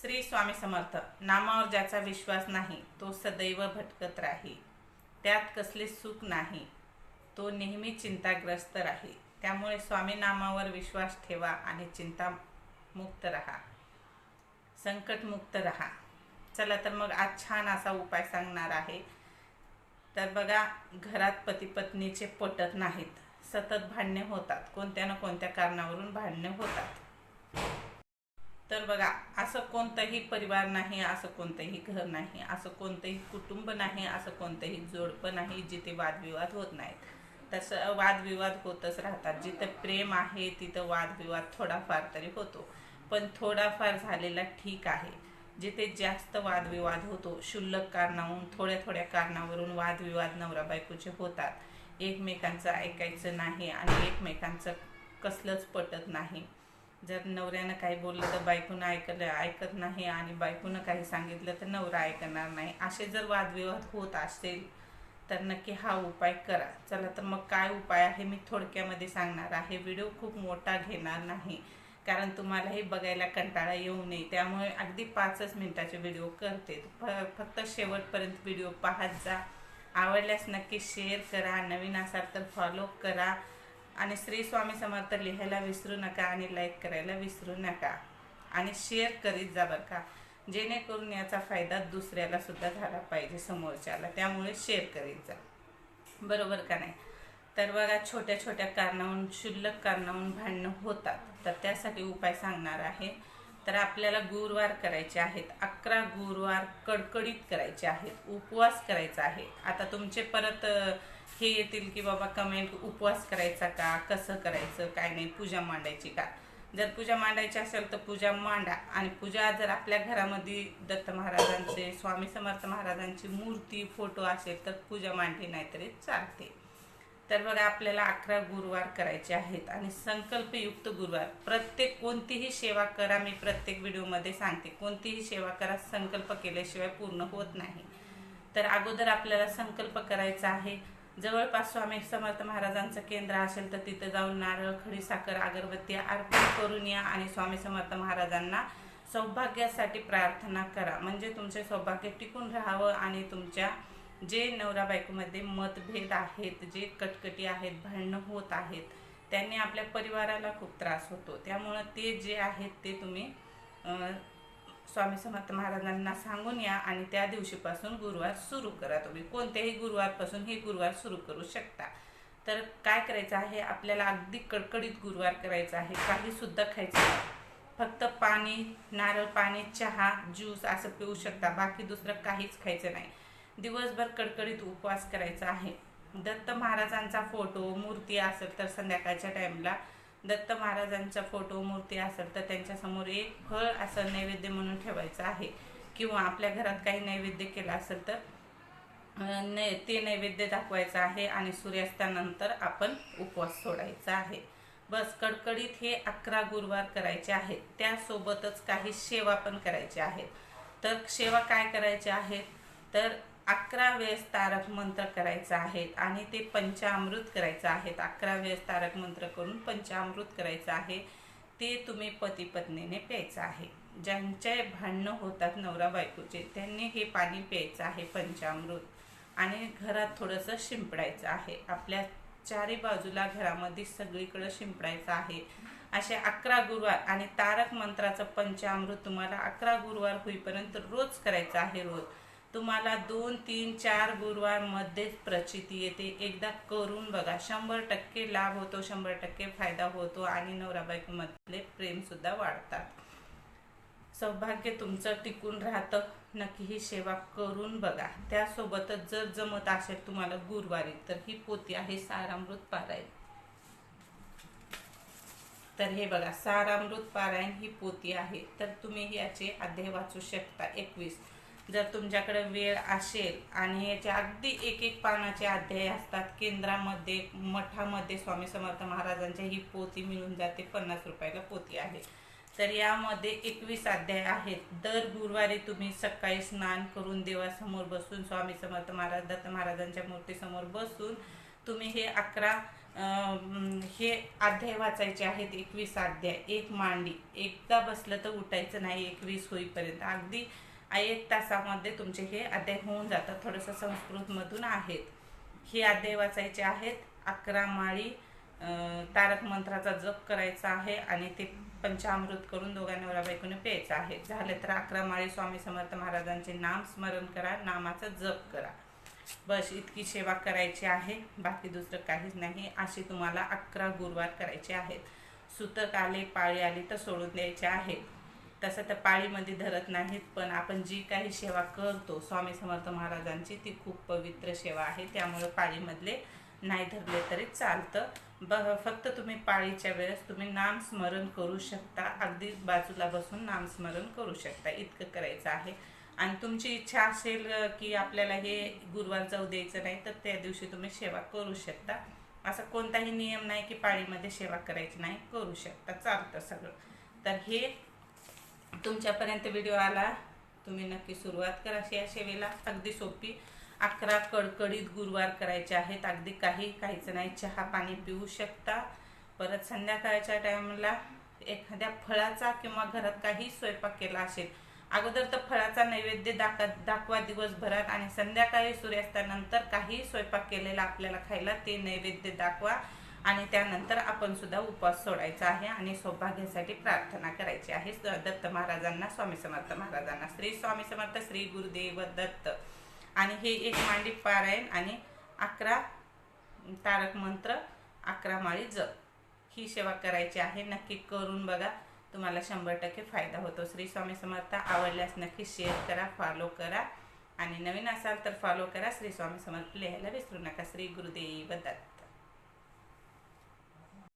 श्री स्वामी समर्थ नामावर ज्याचा विश्वास नाही तो सदैव भटकत राही. त्यात कसले सुख नाही तो नेहमी चिंताग्रस्त राही. त्यामुळे स्वामी नामावर विश्वास ठेवा आणि चिंता मुक्त राहा. संकटमुक्त राहा. चला तर मग आज छान असा उपाय सांगणार आहे. तर बघा घरात पती पत्नीचे पटत नाहीत. सतत भांडणे होतात. कोणत्या ना कोणत्या कारणावरून भांडणे होतात. तर बघा असं कोणतंही परिवार नाही असं कोणतंही घर नाही असं कोणतंही कुटुंब नाही असं कोणतंही जोडपं नाही जिथे वादविवाद होत नाहीत. तसं वादविवाद होतच राहतात. जिथं प्रेम आहे तिथं वादविवाद थोडाफार तरी होतो. पण थोडाफार झालेला ठीक आहे. जिथे जास्त वादविवाद होतो क्षुल्लक कारणाहून थोड्या थोड्या कारणावरून वादविवाद नवरा बायकोचे होतात. एकमेकांचं ऐकायचं नाही आणि एकमेकांचं कसलंच पटत नाही. जर नवऱ्यानं काही बोललं तर बायकोनं ऐकलं ऐकत नाही आणि बायकोनं काही सांगितलं तर नवरा ऐकणार नाही. असे जर वादविवाद होत असेल तर नक्की हा उपाय करा. चला तर मग काय उपाय आहे मी थोडक्यामध्ये सांगणार आहे. व्हिडिओ खूप मोठा घेणार नाही कारण तुम्हालाही बघायला कंटाळा येऊ नये. त्यामुळे अगदी पाचच मिनिटाचे व्हिडिओ करते. फ फक्त शेवटपर्यंत व्हिडिओ पाहत जा. आवडल्यास नक्की शेअर करा. नवीन असाल तर फॉलो करा. आणि श्री स्वामी समर्थ लिहायला विसरू नका आणि लाईक करायला विसरू नका. आणि शेअर करीत जा बरं का. जेणेकरून याचा फायदा दुसऱ्याला सुद्धा झाला पाहिजे समोरच्याला. त्यामुळे शेअर करीत जा. बरोबर का नाही? तर बघा छोट्या छोट्या कारणाहून क्षुल्लक कारणाहून भांडणं होतात. तर त्यासाठी उपाय सांगणार आहे. तर आपल्याला गुरुवार करायचे आहेत. अकरा गुरुवार कडकडीत करायचे आहेत. उपवास करायचा आहे. आता तुमचे परत हे येतील की बाबा कमेंट उपवास करायचा का? कसं करायचं? काय नाही? पूजा मांडायची का? जर पूजा मांडायची असेल तर पूजा मांडा. आणि पूजा जर आपल्या घरामध्ये दत्त महाराजांचे स्वामी समर्थ महाराजांची मूर्ती फोटो असेल तर पूजा मांडली नाही तरी चालते. तर बघा आपल्याला अकरा गुरुवार करायचे आहेत आणि संकल्पयुक्त गुरुवार. प्रत्येक कोणतीही सेवा करा मी प्रत्येक व्हिडिओमध्ये सांगते. कोणतीही सेवा करा संकल्प केल्याशिवाय पूर्ण होत नाही. तर अगोदर आपल्याला संकल्प करायचा आहे. जवळपास स्वामी समर्थ महाराजांचं केंद्र असेल तर तिथं जाऊन नारळ खडी साखर अगरबत्ती अर्पण करून या आणि स्वामी समर्थ महाराजांना सौभाग्यासाठी प्रार्थना करा. म्हणजे तुमचे सौभाग्य टिकून राहावं आणि तुमच्या जे नवरा बायकोमध्ये मतभेद आहेत जे कटकटी आहेत भांडणं होत आहेत त्यांनी आपल्या परिवाराला खूप त्रास होतो. त्यामुळं ते जे आहेत ते तुम्ही स्वामी समर्थ महाराजांना सांगून या आणि त्या दिवशीपासून गुरुवार सुरू करा. तुम्ही कोणत्याही गुरुवारपासून हे गुरुवार सुरू करू शकता. तर काय करायचं आहे? आपल्याला अगदी कडकडीत गुरुवार करायचा आहे. काही सुद्धा खायचं नाही. फक्त पाणी नारळ पाणी चहा ज्यूस असं पिऊ शकता. बाकी दुसरं काहीच खायचं नाही. दिवसभर कडकडीत उपवास करायचा आहे. दत्त महाराजांचा फोटो मूर्ती असेल तर संध्याकाळच्या टाईमला दत्त महाराजांचा फोटो मूर्ती असेल तर त्यांच्यासमोर एक फळ असं नैवेद्य म्हणून ठेवायचं आहे. किंवा आपल्या घरात काही नैवेद्य केलं असेल तर नै ते नैवेद्य दाखवायचं आहे आणि सूर्यास्तानंतर आपण उपवास सोडायचा आहे. बस कडकडीत हे अकरा गुरुवार करायचे आहेत. त्यासोबतच काही सेवा पण करायच्या आहेत. तर सेवा काय करायच्या आहेत? तर अकरा वेळेस तारक मंत्र करायचा आहे आणि ते पंचामृत करायचं आहे अकरा वेळेस तारक मंत्र करून पंचामृत करायचं आहे. ते तुम्ही पती पत्नीने प्यायचं आहे. ज्यांचे भांडणं होतात नवरा बायकोचे त्यांनी हे पाणी प्यायचं आहे पंचामृत. आणि घरात थोडंसं शिंपडायचं आहे. आपल्या चारी बाजूला घरामध्ये सगळीकडं शिंपडायचं आहे. असे अकरा गुरुवार आणि तारक मंत्राचं पंचामृत तुम्हाला अकरा गुरुवार होईपर्यंत रोज करायचं आहे रोज. तुम्हाला दोन तीन चार गुरुवार मध्येच प्रचिती येते. एकदा करून बघा. शंभर टक्के लाभ होतो शंभर टक्के फायदा होतो आणि नवरा प्रेमसुद्धा वाढतात. सौभाग्य तुमचं टिकून राहतं. नक्की ही सेवा करून बघा. त्यासोबतच जर जमत असेल तुम्हाला गुरुवारी तर ही पोती आहे सारामृत पारायण. तर हे बघा सारामृत पारायण ही पोती आहे. तर तुम्ही याचे अध्याय वाचू शकता. एकवीस. जर तुमच्याकडे वेळ असेल आणि याचे अगदी एक एक पानाचे अध्याय असतात केंद्रामध्ये मठामध्ये स्वामी समर्थ महाराजांच्या ही पोती मिळून जाते पन्नास रुपयाला पोती आहे. तर यामध्ये एकवीस अध्याय आहेत. दर गुरुवारी तुम्ही सकाळी स्नान करून देवासमोर बसून स्वामी समर्थ महाराज दत्त महाराजांच्या मूर्तीसमोर बसून तुम्ही हे अकरा हे अध्याय वाचायचे आहेत. एकवीस अध्याय एक मांडी. एकदा बसलं तर उठायचं नाही एकवीस होईपर्यंत. अगदी एक तासामध्ये तुमचे हे अध्याय होऊन जातात. थोडंसं संस्कृतमधून आहेत. हे अध्याय वाचायचे आहेत. अकरा माळी तारक मंत्राचा जप करायचा आहे आणि ते पंचामृत करून दोघांना नवरा बायकोने प्यायचं आहे. झालं तर अकरा माळी स्वामी समर्थ महाराजांचे नाम स्मरण करा नामाचा जप करा. बस इतकी सेवा करायची आहे. बाकी दुसरं काहीच नाही. अशी तुम्हाला अकरा गुरुवार करायचे आहेत. सुतक आले पाळी आली तर सोडून द्यायचे आहेत. तसं तर पाळीमध्ये धरत नाहीत पण आपण जी काही सेवा करतो स्वामी समर्थ महाराजांची ती खूप पवित्र सेवा आहे. त्यामुळे पाळीमधले नाही धरले तरी चालतं. ब फक्त तुम्ही पाळीच्या वेळेस तुम्ही नामस्मरण करू शकता. अगदी बाजूला बसून नामस्मरण करू शकता. इतकं करायचं आहे. आणि तुमची इच्छा असेल की आपल्याला हे गुरुवार जाऊ द्यायचं नाही तर त्या दिवशी तुम्ही सेवा करू शकता. असा कोणताही नियम नाही की पाळीमध्ये सेवा करायची नाही करू शकता. चालतं सगळं. तर हे तुमच्यापर्यंत व्हिडिओ आला तुम्ही नक्की सुरुवात करा. या सेवेला अगदी सोपी अकरा कडकडीत गुरुवार करायचे आहेत. अगदी काही काहीच नाही. चहा पाणी पिऊ शकता. परत संध्याकाळच्या टायमला एखाद्या फळाचा किंवा घरात काही स्वयंपाक केला असेल अगोदर तर फळाचा नैवेद्य दाखवा दाखवा दिवसभरात आणि संध्याकाळी सूर्यास्तानंतर काही स्वयंपाक केलेला आपल्याला खायला ते नैवेद्य दाखवा. आणि त्यानंतर आपण सुद्धा उपवास सोडायचा आहे आणि सौभाग्यासाठी प्रार्थना करायची आहे. दत्त महाराजांना स्वामी समर्थ महाराजांना. श्री स्वामी समर्थ श्री गुरुदेव दत्त. आणि हे एक मांडी पारायण आणि अकरा तारक मंत्र अकरा माळी जप. ही सेवा करायची आहे. नक्की करून बघा. तुम्हाला शंभर टक्के फायदा होतो. श्री स्वामी समर्थ आवडल्यास नक्की शेअर करा फॉलो करा. आणि नवीन असाल तर फॉलो करा. श्री स्वामी समर्थ लिहायला विसरू नका. श्री गुरुदेव दत्त.